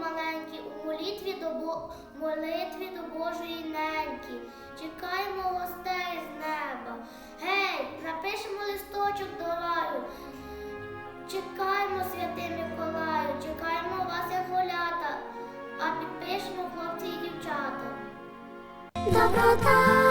маленькі, у молитві до Бо... молитві до Божої неньки. Чекаємо гостей з неба. Гей, напишемо листочок до раю. Чекаємо святим Миколаю, чекаємо вас, як голята, а підпишемо хлопці і дівчата. Доброта!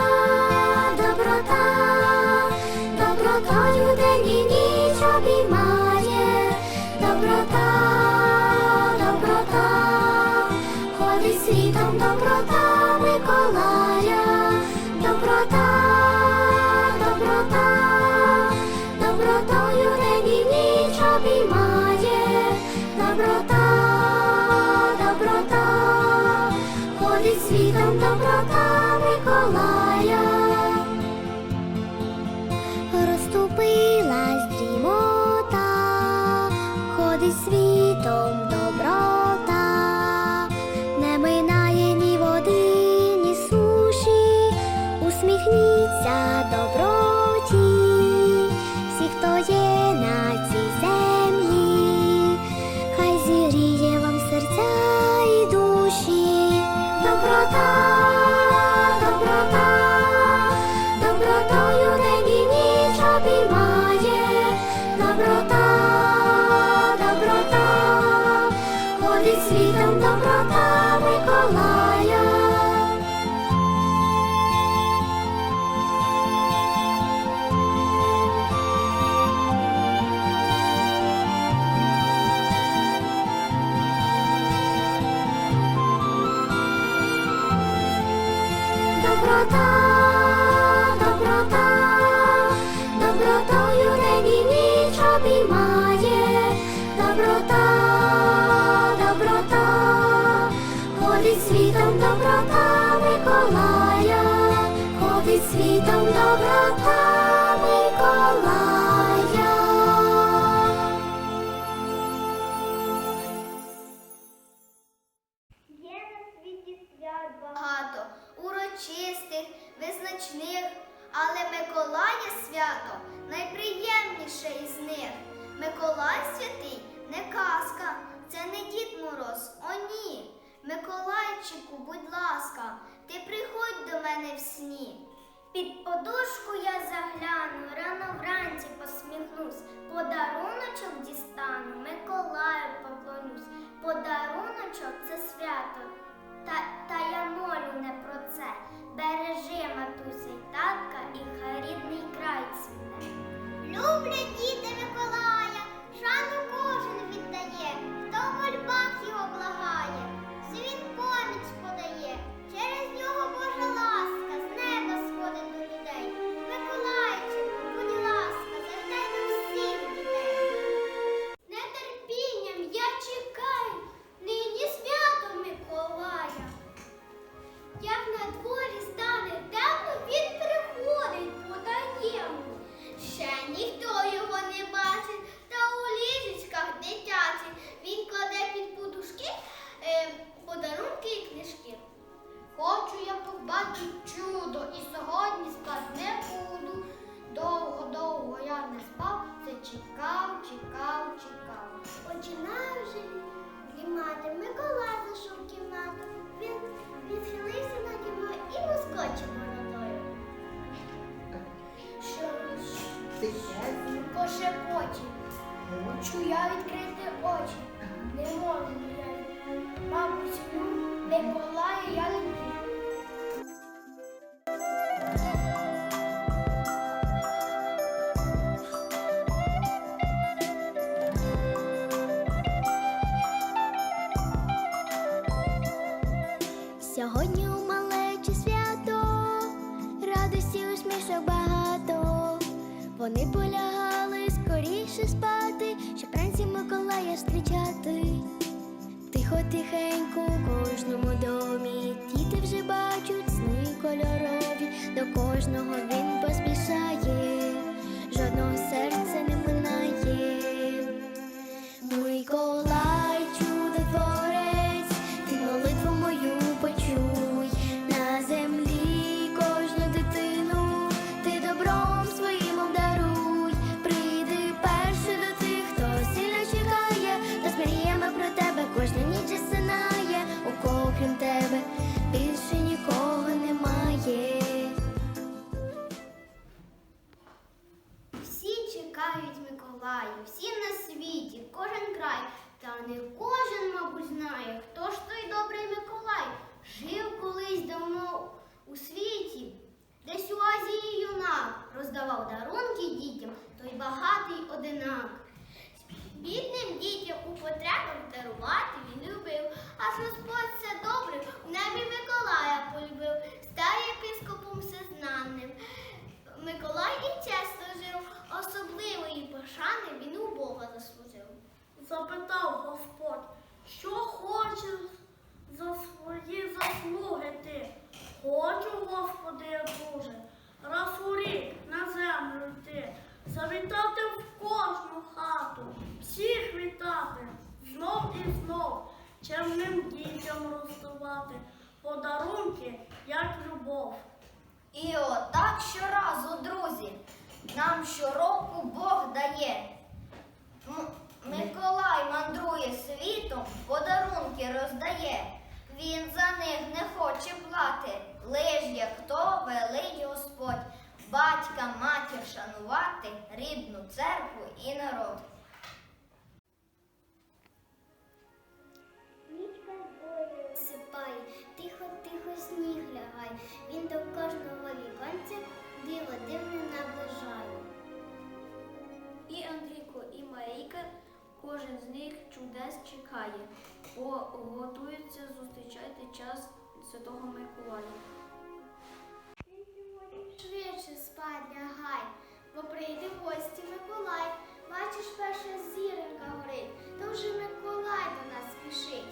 свято, та, та я молю не про це. Хочу я відкрити очі, не можу я. Маму сім'ю не полає, я не. Сьогодні у малечі свято, радості усмішок багато, вони полягали скоріше спати вулиці Миколая зустрічати тихо тихенько у кожному домі. Діти вже бачать сни кольорові, до кожного він поспішає, жодного серця не минає. Миколай, чудотворець, ти молитву мою почуй. На землі кожну дитину, ти добром своїм. Не кожен, мабуть, знає, хто ж той добрий Миколай. Жив колись давно у світі, десь у Азії юнак роздавав дарунки дітям, той багатий одинак. Бідним дітям у потребах дарувати він любив, аж Господь все добре у небі Миколая полюбив, став єпископом всезнаним. Миколай і чесно жив, особливої пошани він у Бога заслужив. Запитав Господь, що хочеш за свої заслуги ти? Хочу, Господи, дуже, раз у рік на землю йти, завітати в кожну хату, всіх вітати, знов і знов, чемним дітям роздавати, подарунки, як любов. І отак щоразу, друзі, нам щороку Бог дає. Миколай мандрує світом, подарунки роздає. Він за них не хоче плати, лиш як то велить Господь, батька, матір шанувати, рідну церкву і народ. Зустрічати час Святого Миколая. Швидше спать лягай, бо прийде в гості Миколай. Бачиш, перша зіронька горить, то вже Миколай до нас спішить.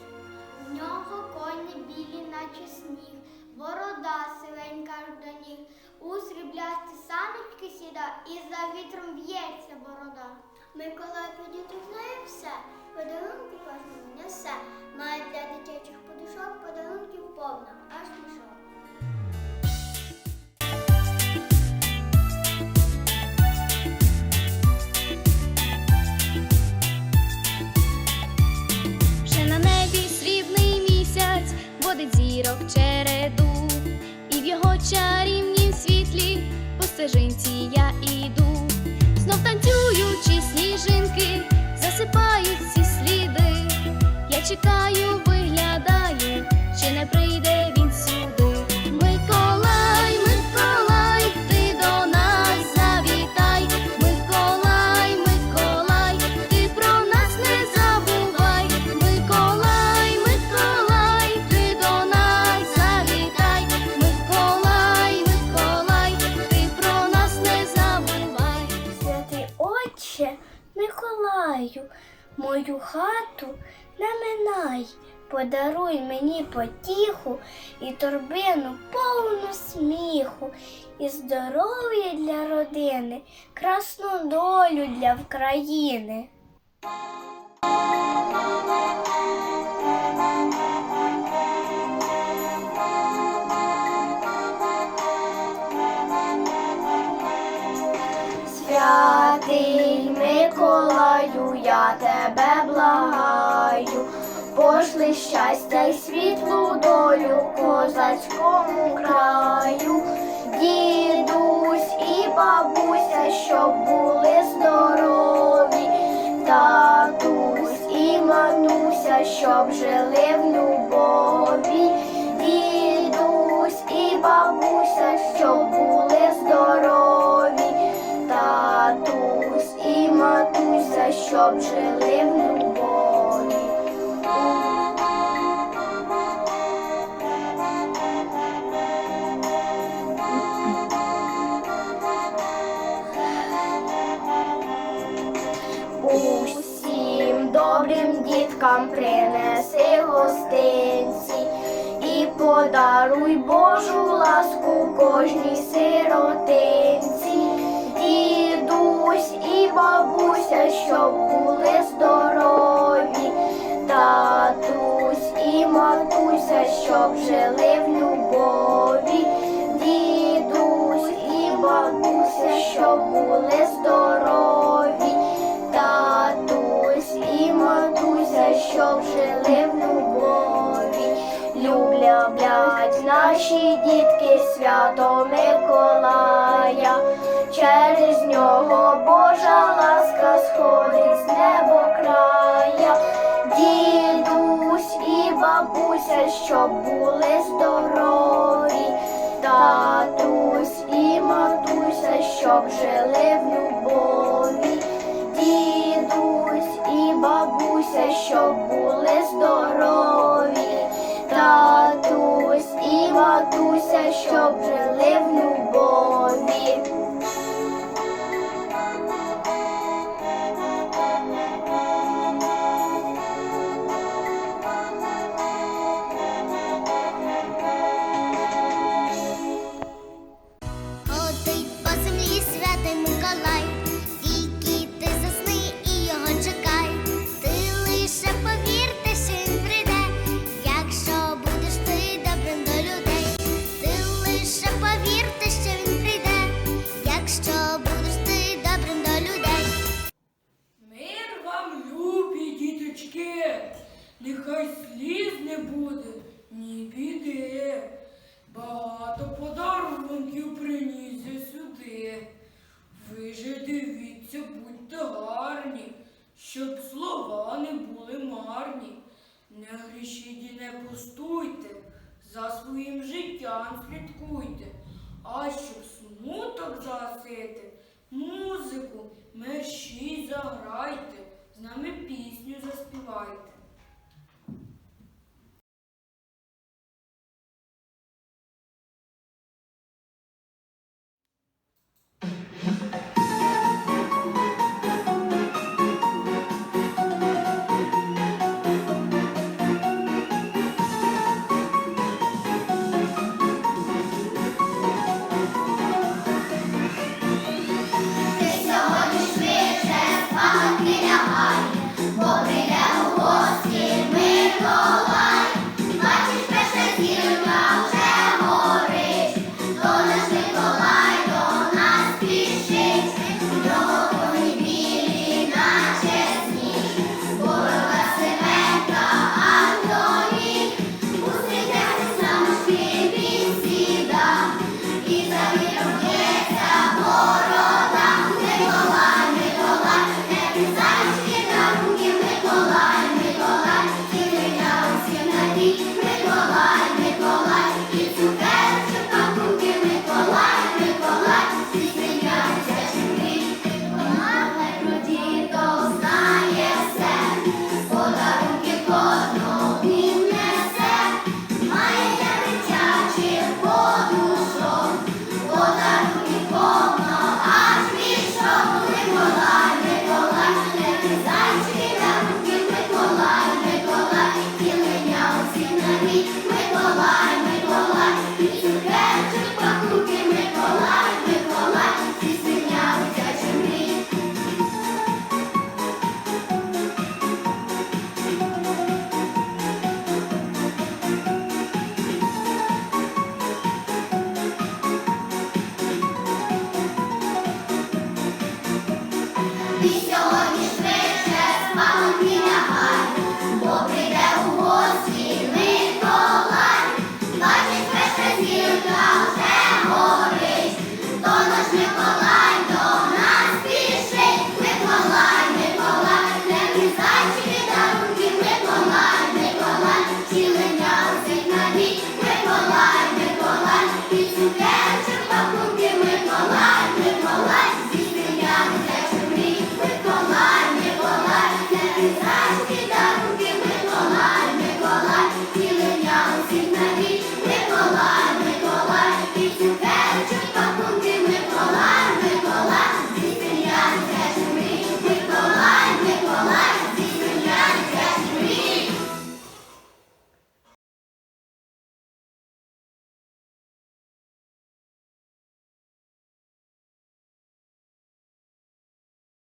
В нього коні білі, наче сніг, борода сивенька до ніг, у сріблясті саночки сіда, і за вітром в'ється борода. Миколай підійти знає все, подарунки кожному несе. Має для дитячих подушок подарунків повно, аж мішок. Вже на небі срібний місяць водить зірок череду, і в його чарівнім Миколаю, мою хату наминай, подаруй мені потіху і торбину повну сміху, і здоров'я для родини, красну долю для України. Святий Миколаю, я тебе благаю, пошли щастя й світлу долю козацькому краю, дідусь і бабуся, щоб були здорові, татусь і матуся, щоб жили в любові, дідусь і бабуся, щоб були здорові, татусь щоб жили в матуся, щоб жили в любові, дідусь і бабуся, щоб були здорові, татусь і матуся, щоб жили в любові. Люблять наші дітки свято Миколая, через нього Божа ласка сходить з небо края. Дідусь і бабуся, щоб були здорові, татусь і матуся, щоб жили в любові, дідусь і бабуся, щоб були здорові, татусь і матуся, щоб жили в любові. Будьте гарні, щоб слова не були марні. Не грішіть і не пустуйте, за своїм життям слідкуйте. А щоб смуток загасити, музику мерщій заграйте, з нами пісню заспівайте. Ти сьогодні